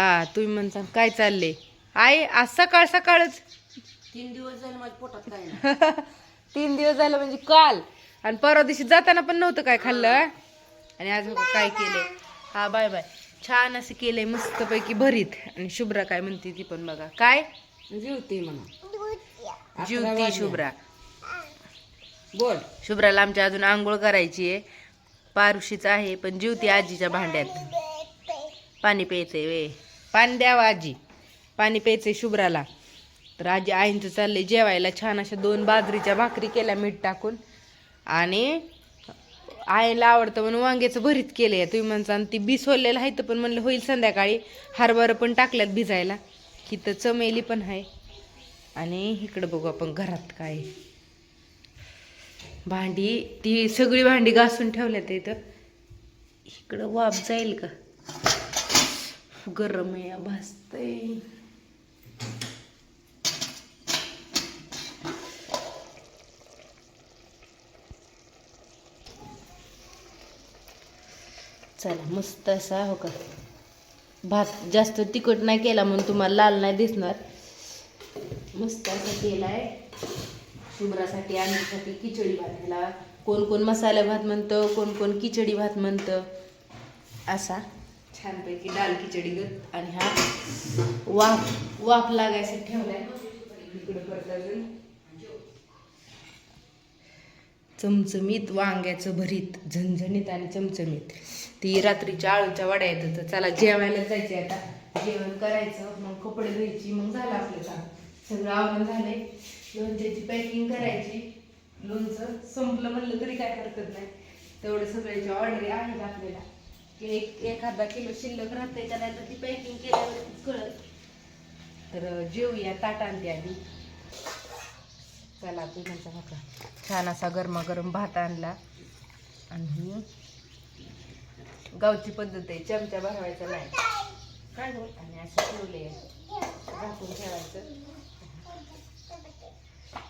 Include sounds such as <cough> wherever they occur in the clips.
हा तुम्ही म्हणता काय चालले आई आज सकाळ सकाळच. तीन दिवस झाले माझ्या पोटात काय नाही. <laughs> तीन दिवस झालं म्हणजे काल. आणि परवा दिवशी जाताना पण नव्हतं काय खाल्लं आणि आज बघा काय केलंय. हा बाय बाय. छान असं केलंय मस्त पैकी भरीत. आणि शुभ्रा काय म्हणते ती पण बघा. काय? जेवते म्हणा. जीवती शुभ्रा. बोल. शुभ्राला आमच्या अजून आंघोळ करायची आहे. पारुशीच आहे पण जीवती आजीच्या भांड्यात. पाणी प्यायचंय वे. पाणी द्यावं आजी पाणी प्यायचंय शुभ्राला. तर आजी आईंचं चाललंय जेवायला. छान अशा दोन बाजरीच्या भाकरी केल्या मीठ टाकून. आणि आईला आवडतं म्हणून वांग्याचं भरीत केलंय. तुम्ही म्हणता ती बी सोललेलं आहे तर पण म्हणलं होईल संध्याकाळी. हरभरं पण टाकल्यात भिजायला. की तर चमेली पण आहे. आणि इकडं बघू आपण घरात काय भांडी ती सगळी भांडी घासून ठेवल्यात इथं. इकडं वाफ जाईल का? गरम आहे भासतंय चला मस्त असा हो का. भात जास्त तिखट नाही केला म्हणून तुम्हाला लाल नाही दिसणार. मस्त असा आहे शुभ्रासाठी आमच्यासाठी खिचडी भात ह्याला कोण कोण मसाला भात म्हणतं कोण कोण खिचडी भात म्हणतं असा. छानपैकी डाल खिचडी गत आणि हा वाफ वाफ लागायसाठी ठेवलाय. इकडं परत अजून. चमचमीत वांग्याचं भरीत झणझणीत आणि चमचमीत. ती रात्रीच्या आळूच्या वड्या येतात. तर चला जेवायला जायचे आता. जेवण करायचं. मग कपडे धुवायची मग झालं आपलं काम. सगळं आवरण झालंय. लोणच्याची पॅकिंग करायची. लोणचं संपलं म्हणलं तरी काय हरकत नाही. तेवढं सगळ्याच्या ऑर्डर आहे आपल्याला. एक एखादा किलो शिल्लक राहते का नाही तर ती पॅकिंग केल्यावरतीच कळत तर जेवूया ताट आणते आधी चला तुझ्याचा बघा छान असा गरमागरम भात आणला. आणि गावची पद्धत आहे चमचा भरवायचा नाही. काय हो? आणि असं ठेवले झाकून ठेवायचं.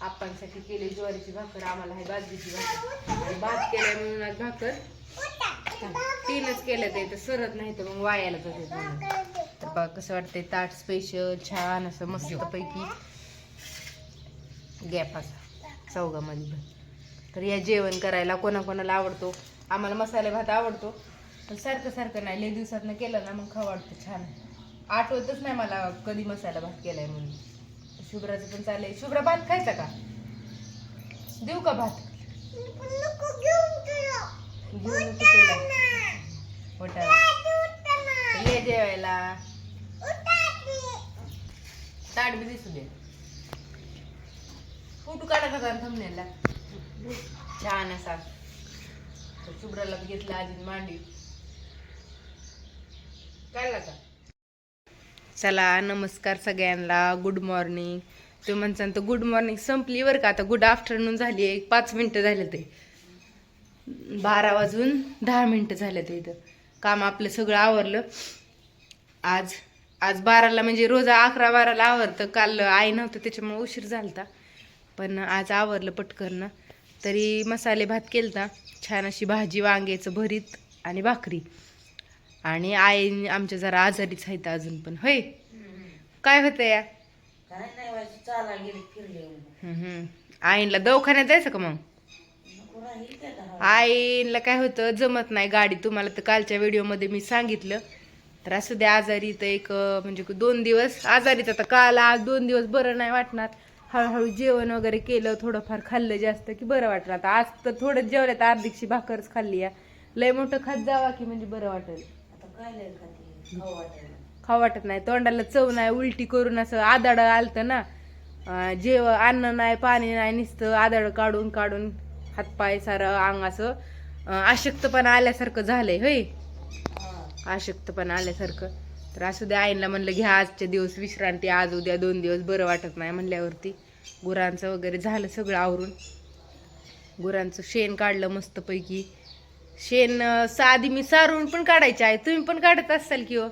आपणसाठी केली ज्वारीची भाकर आम्हाला आहे बाजरीची भाकर. आणि भात केल्या म्हणून आज भाकर तीनच केलं ते तर सरत नाही तर मग वायाला जाते तर बघा कसं वाटतंय ताट स्पेशल छान असं मस्तपैकी. गॅप असा चौघामध्ये पण तर या जेवण करायला कोणाकोणाला आवडतो? आम्हाला मसाले भात आवडतो. पण सारखं सारखं नाही लय दिवसातनं केलं ना मग खावं वाटतं छान. आठवतच नाही मला कधी मसाला भात केलाय म्हणून. शुभ्राचं पण चालेल शुभ्रा भात खायचा का? देऊ का भात? घेऊन येते ये जेवायला ताट बी दिसू दे फोटो काढायचा का थांबण्याला छान असा शुभ्राला घेतला आजी मांडी काढला का चला नमस्कार सगळ्यांना. गुड मॉर्निंग तुम्ही म्हणसान तर गुड मॉर्निंग संपली बरं का? आता गुड आफ्टरनून झाली एक पाच मिनटं झाले ते. बारा वाजून दहा मिनटं झाले ते इथं. काम आपलं सगळं आवरलं. आज आज बाराला म्हणजे रोज अकरा बाराला आवरतं. काल आई नव्हतं त्याच्यामुळे उशीर झालता. पण आज आवरलं पटकन. तरी मसाले भात केलता. छान अशी भाजी वांग्याचं भरीत आणि भाकरी. आणि आई आमच्या जरा आजारीच आहेत अजून पण. होय? काय होतं या. आईला दवाखान्यात जायचं का मग नको राहील काय दहा आईला काय होतं जमत नाही गाडी. तुम्हाला तर कालच्या व्हिडिओमध्ये मी सांगितलं. तर असू द्या आजारी तर एक म्हणजे दोन दिवस आजारी आता काल आज दोन दिवस बरं नाही वाटणार. हळूहळू जेवण वगैरे केलं थोडंफार खाल्लं जास्त की बरं वाटलं आता आज तर थोडं जेवलं तर अर्धीकशी भाकरच खाल्ली या. लय मोठं खात जावा की म्हणजे बरं वाटेल. खाऊ वाटत नाही. तोंडाला चव नाही उलटी करून असं आदाड आलतं ना. जेव अन्न नाही पाणी नाही निसतं आदाड काढून काढून. हातपाय सारं अंग असं आशक्तपणा आल्यासारखं झालंय होय? आशक्तपणा आल्यासारखं. तर असू द्या आईला म्हणलं घ्या आजचे दिवस विश्रांती आज उद्या दोन दिवस बरं वाटत नाही म्हणल्यावरती गुरांचं वगैरे झालं सगळं आवरून. गुरांचं शेण काढलं मस्तपैकी. शेण साधी मी सारून पण काढायचे आहे. तुम्ही पण काढत असाल की हो?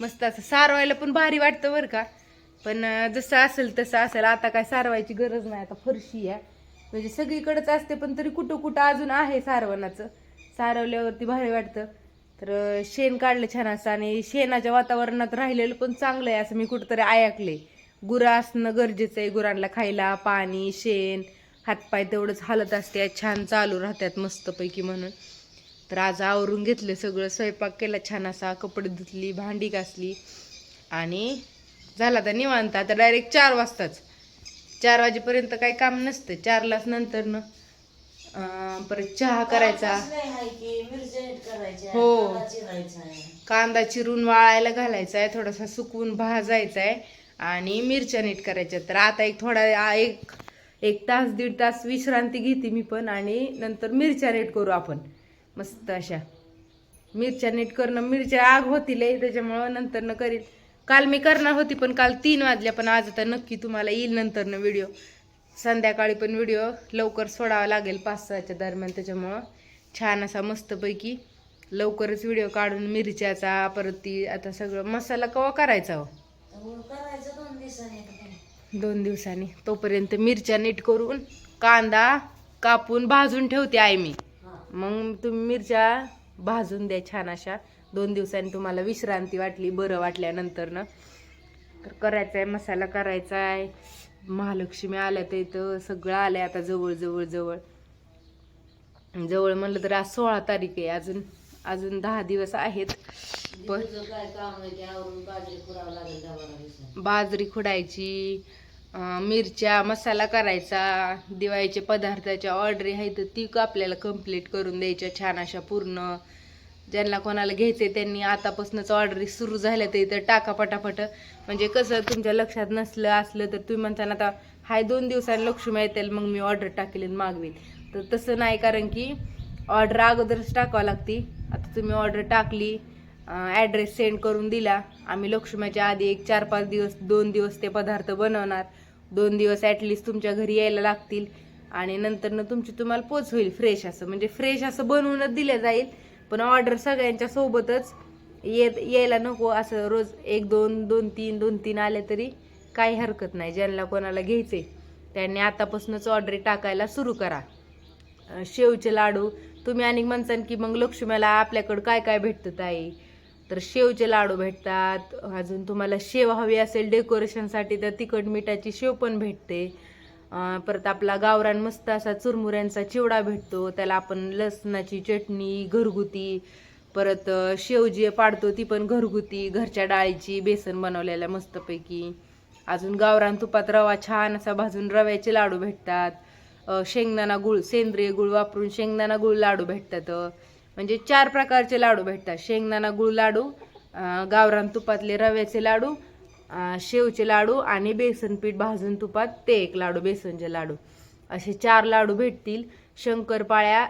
मस्त असं सारवायला पण भारी वाटतं बरं का. पण जसं असेल तसं असेल. आता काय सारवायची गरज नाही. आता फरशी आहे. म्हणजे सगळीकडेच असते पण तरी कुठं कुठं अजून आहे सारवणाचं. सारवल्यावरती भारी वाटतं. तर शेण काढलं छान असं आणि शेणाच्या वातावरणात राहिलेलं पण चांगलं आहे असं मी कुठंतरी ऐकले गुरं असणं गरजेचं आहे गुरांना खायला पाणी शेण हातपाय तेवढंच हालत असते छान चालू राहतात मस्तपैकी म्हणून. तर आज आवरून घेतलं सगळं स्वयंपाक केला छान असा कपडे धुतली भांडी घासली आणि झाला तर निवांत. आता डायरेक्ट चार वाजताच. चार वाजेपर्यंत काही काम नसतं. चारलाच नंतर न परत चहा करायचा. हो. कांदा चिरून वाळायला घालायचा आहे थोडासा सुकवून भाजायचा आहे आणि मिरच्या नीट करायच्या. तर आता एक थोडा एक एक तास दीड तास विश्रांती घेते मी पण आणि नंतर मिरच्या नीट करू आपण. मस्त अशा. मिरच्या नीट करणं मिरच्या आग होतील त्याच्यामुळं नंतर न करील काल मी करणार होती पण काल तीन वाजल्या पण आज आता नक्की तुम्हाला येईल नंतर न व्हिडिओ संध्याकाळी पण व्हिडिओ लवकर सोडावा लागेल पाच सहाच्या दरम्यान त्याच्यामुळं छान असा मस्तपैकी लवकरच व्हिडिओ काढून मिरच्याचा परत ती आता सगळं मसाला कवा करायचा हो? दोन दिवसांनी. तोपर्यंत मिरच्या नीट करून कांदा कापून भाजून ठेवते आहे मी. मग तुम्ही मिरच्या भाजून द्या छान अशा. दोन दिवसांनी तुम्हाला विश्रांती वाटली बरं वाटल्यानंतर ना तर करायचा आहे मसाला करायचा आहे महालक्ष्मी आल्या तर इथं सगळं आलं आहे आता जवळ जवळ जवळ. जवळ म्हणलं तर आज सोळा तारीख आहे अजून अजून दहा दिवस आहेत. पण बाजरी खुडायची मिरच्या मसाला करायचा दिवाळीचे पदार्थाच्या ऑर्डरी आहेत तर ती आपल्याला कंप्लीट करून द्यायच्या छान अशा पूर्ण. ज्यांना कोणाला घ्यायचे त्यांनी आतापासूनच ऑर्डरी सुरू झाल्या तर इथं टाका पटापट. म्हणजे कसं तुमच्या लक्षात नसलं असलं तर तुम्ही म्हणताना आता हाय दोन दिवसांनी लक्ष्मी येतील मग मी ऑर्डर टाकेल आणि मागवेल. तर तसं नाही कारण की ऑर्डर अगोदरच टाकावं लागते. आता तुम्ही ऑर्डर टाकली ॲड्रेस सेंड करून दिला. आम्ही लक्ष्मीच्या आधी एक चार पाच दिवस दोन दिवस ते पदार्थ बनवणार. दोन दिवस ॲटलिस्ट तुमच्या घरी यायला लागतील. आणि नंतरनं तुमची तुम्हाला पोच होईल फ्रेश असं. म्हणजे फ्रेश असं बनवूनच दिलं जाईल. पण ऑर्डर सगळ्यांच्या सोबतच येत यायला नको. असं रोज एक दोन दोन तीन दोन तीन आले तरी काही हरकत नाही. ज्यांना कोणाला घ्यायचे त्यांनी आतापासूनच ऑर्डरी टाकायला सुरू करा. शेवचे लाडू. तुम्ही आणि म्हणसान की मग लक्ष्मीला आपल्याकडं काय काय भेटतं ताई? तर शेवचे लाडू भेटतात. अजून तुम्हाला शेव हवी असेल डेकोरेशनसाठी तर तिखट मिठाची शेव पण भेटते. परत आपला गावरान मस्त असा चुरमुऱ्यांचा चिवडा भेटतो त्याला आपण लसणाची चटणी घरगुती परत शेवजी शेव जी पाडतो ती पण घरगुती घरच्या डाळीची बेसन बनवलेल्या मस्तपैकी. अजून गावरान तुपात रवा छान असा भाजून रव्याचे लाडू भेटतात. शेंगदाणा गुळ सेंद्रिय गुळ वापरून शेंगदाणा गुळ लाडू भेटतात. म्हणजे चार प्रकारचे लाडू भेटतात. शेंगदाणा गुळ लाडू गावरान तुपातले रव्याचे लाडू शेवचे लाडू आणि बेसन पीठ भाजून तुपात ते एक लाडू बेसनचे लाडू. असे चार लाडू भेटतील. शंकरपाळ्या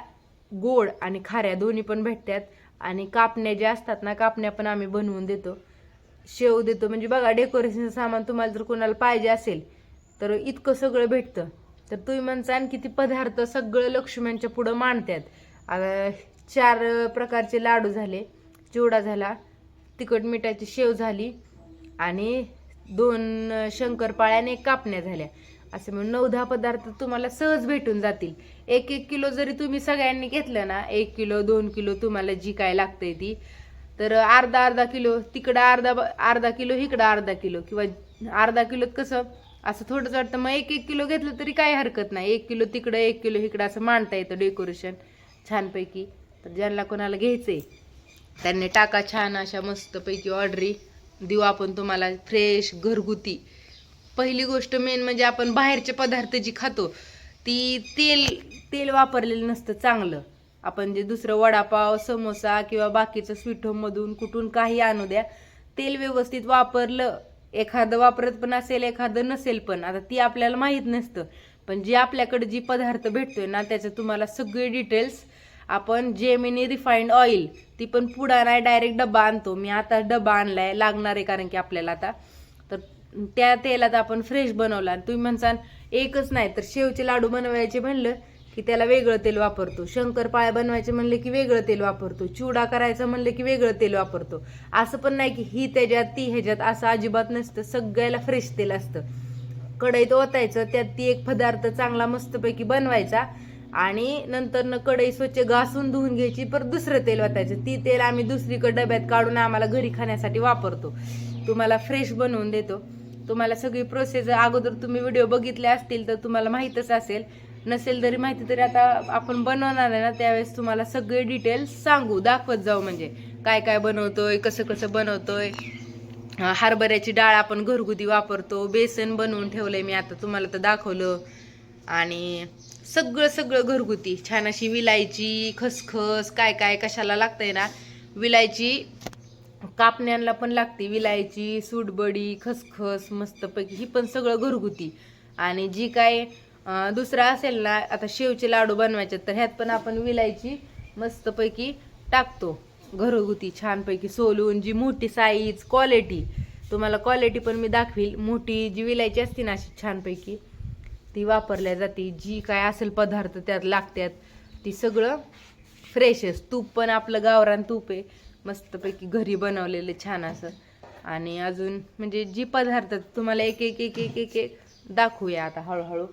गोड आणि खाऱ्या दोन्ही पण भेटतात. आणि कापण्या ज्या असतात ना कापण्या पण आम्ही बनवून देतो. शेव देतो. म्हणजे बघा डेकोरेशनचं सामान तुम्हाला जर कोणाला पाहिजे असेल तर इतकं सगळं भेटतं. तर तुम्ही म्हणता आणखी ती पदार्थ सगळं लक्ष्म्यांच्या पुढं मांडतात. चार प्रकारचे लाडू झाले. चिवडा झाला. तिखट मिठाची शेव झाली. आणि दोन शंकरपाळ्याने एक कापण्या झाल्या. असे म्हणून नऊ दहा पदार्थ तुम्हाला सहज भेटून जातील. एक एक किलो जरी तुम्ही सगळ्यांनी घेतलं ना एक किलो दोन किलो तुम्हाला जी काय लागते ती तर अर्धा अर्धा किलो तिकडं अर्धा अर्धा किलो इकडं अर्धा किलो किंवा अर्धा किलोत कसं असं थोडंच वाटतं मग एक एक किलो घेतलं तरी काही हरकत नाही. एक किलो तिकडं एक किलो इकडं असं मांडता येतं डेकोरेशन छानपैकी. तर ज्यांना कोणाला घ्यायचं आहे त्यांनी टाका छान अशा मस्तपैकी ऑर्डरी देऊ आपण तुम्हाला फ्रेश घरगुती. पहिली गोष्ट मेन म्हणजे आपण बाहेरचे पदार्थ जी खातो ती तेल तेल वापरलेलं नसतं चांगलं. आपण जे दुसरं वडापाव समोसा किंवा बाकीचं स्वीट होममधून कुठून काही आणू द्या तेल व्यवस्थित वापरलं एखादं वापरत पण असेल एखादं नसेल पण आता ती आपल्याला माहीत नसतं. पण जी आपल्याकडे जी पदार्थ भेटतोय ना त्याचं तुम्हाला सगळे डिटेल्स आपण जेमिनी रिफाईंड ऑइल ती पण पुढा नाही डायरेक्ट डबा आणतो. मी आता डबा आणलाय लागणार आहे कारण की आपल्याला आता. तर त्या तेलात आपण फ्रेश बनवला आणि तुम्ही म्हणसान एकच नाही तर शेवचे लाडू बनवायचे म्हणलं की त्याला वेगळं तेल वापरतो. शंकरपाळ्या बनवायचे म्हणले की वेगळं तेल वापरतो. चिवडा करायचं म्हणलं की वेगळं तेल वापरतो. असं पण नाही की ही त्याच्यात ती ह्याच्यात असं अजिबात नसतं. सगळ्याला फ्रेश तेल असतं. कढईत ओतायचं त्यात ती एक पदार्थ चांगला मस्तपैकी बनवायचा. आणि नंतर कढई स्वच्छ घासून धुवून घ्यायची परत दुसरं तेल वाटायचं ती तेल आम्ही दुसरीकडे डब्यात काढून आम्हाला घरी खाण्यासाठी वापरतो. तुम्हाला फ्रेश बनवून देतो. तुम्हाला सगळी प्रोसेस अगोदर तुम्ही व्हिडिओ बघितले असतील तर तुम्हाला माहीतच असेल. नसेल तरी माहिती तरी आता आपण बनवणार आहे ना त्यावेळेस तुम्हाला सगळे डिटेल्स सांगू दाखवत जाऊ म्हणजे. काय काय बनवतोय कसं कसं बनवतोय. हरभऱ्याची डाळ आपण घरगुती वापरतो. बेसन बनवून ठेवलंय मी आता तुम्हाला तर दाखवलं. आणि सगळं सगळं घरगुती. छान अशी विलायची खसखस काय काय कशाला लागतंय ना विलायची कापण्यांना पण लागते. विलायची सूटबडी खसखस मस्तपैकी ही पण सगळं घरगुती. आणि जी काय दुसरा दुसरं असेल ना आता शेवचे लाडू बनवायचे तर ह्यात पण आपण विलायची मस्तपैकी टाकतो. घरगुती छानपैकी सोलून जी मोठी साईज क्वालिटी तुम्हाला क्वालिटी पण मी दाखवील. मोठी जी विलायची असते ना अशी छानपैकी. ती वापरल्या जाते. जी काय असेल पदार्थ त्यात लागतात ती सगळं फ्रेशच तूप पण आपलं गावरान तूप आहे. मस्तपैकी घरी बनवलेलं छान असं. आणि अजून म्हणजे जी पदार्थ तुम्हाला एक एक एक एक एक एक दाखवूया आता हळूहळू.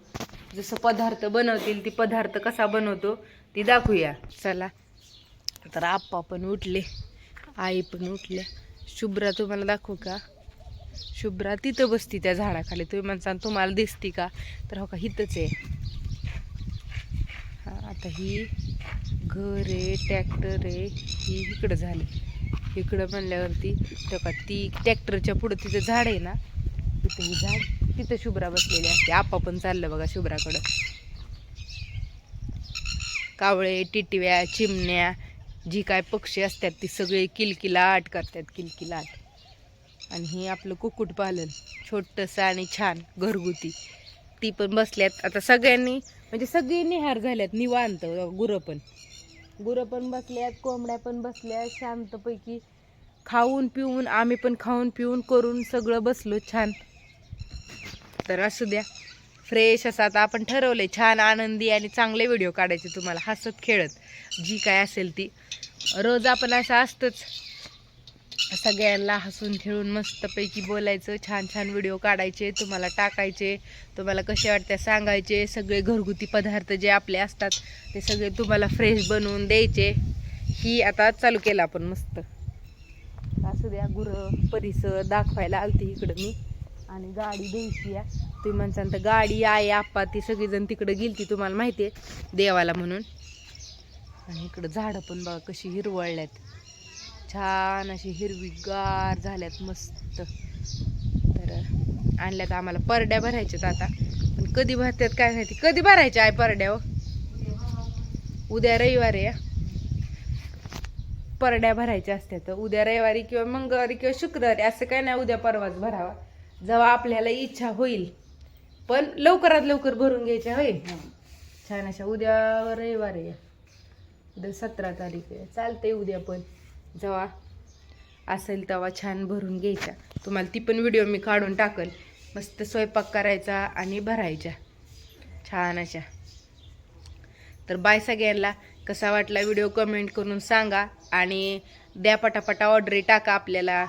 जसं पदार्थ बनवतील ती पदार्थ कसा बनवतो ती दाखवूया. चला. तर आप्पा पण उठले. आई पण उठल्या. शुभ्रा तुम्हाला दाखवू का? शुभ्रा तिथं बसती त्या झाडाखाली. तुम्ही म्हणसान तुम्हाला दिसती का? तर हो का हिथंच आहे. आता ही घर आहे ट्रॅक्टर आहे ही इकडं झाली. इकडं म्हणल्यावरती तो का ती ट्रॅक्टरच्या पुढं तिथं झाड आहे ना तिथं ही झाड तिथं शुभ्रा बसलेली असते. आपा पण चाललं बघा शुभ्राकडं. कावळे टिटव्या चिमण्या जी काय पक्षी असतात ती सगळे किलकिलाट करतात किलकिलाट. आणि हे आपलं कुक्कुटपालन छोटंसं आणि छान घरगुती. ती पण बसल्यात. आता सगळ्यांनी म्हणजे सगळी निहार झाल्यात निवांत गुरं पण. गुरं पण बसल्यात कोंबड्या पण बसल्यात शांतपैकी खाऊन पिऊन आम्ही पण खाऊन पिऊन करून सगळं बसलो छान. तर असू द्या. फ्रेश असं आता आपण ठरवले छान आनंदी आणि चांगले व्हिडिओ काढायचे तुम्हाला. हसत खेळत. जी काय असेल ती. रोज आपण असं असतंच. सगळ्यांना हसून खेळून मस्तपैकी बोलायचं छान छान व्हिडिओ काढायचे तुम्हाला टाकायचे तुम्हाला कसे वाटते सांगायचे सगळे घरगुती पदार्थ जे आपले असतात ते सगळे तुम्हाला फ्रेश बनवून द्यायचे. ही आता चालू केलं आपण मस्त. असू द्या गुरं परिसर दाखवायला आलती इकडं मी. आणि गाडी द्यायची या. तुम्ही म्हणसान तर गाडी आहे आप्पा ती सगळीजण तिकडं गेलती तुम्हाला माहिती आहे देवाला म्हणून. आणि इकडं झाडं पण बघा कशी हिरवळल्यात. छान अशी हिरवीगार झाल्यात मस्त. तर आणल्यात आम्हाला परड्या भरायच्यात आता. पण कधी भरतात काय माहिती? कधी भरायच्या आहे परड्या हो? उद्या रविवारी या. परड्या भरायच्या असतात उद्या रविवारी किंवा मंगळवारी किंवा शुक्रवारी असं काय नाही उद्या परवाच भरावा. जेव्हा आपल्याला इच्छा होईल. पण लवकरात लवकर भरून घ्यायच्या होईल छान अशा उद्या रविवारी आहे उद्या सतरा तारीख आहे. चालतंय उद्या पण. जेव्हा असेल तेव्हा छान भरून घ्यायचा तुम्हाला ती पण व्हिडिओ मी काढून टाकल. मस्त स्वयंपाक करायचा आणि भरायच्या. छान अशा. तर बाय सगळ्यांना. कसा वाटला व्हिडिओ कमेंट करून सांगा. आणि द्या पटापटा ऑर्डरी टाका आपल्याला.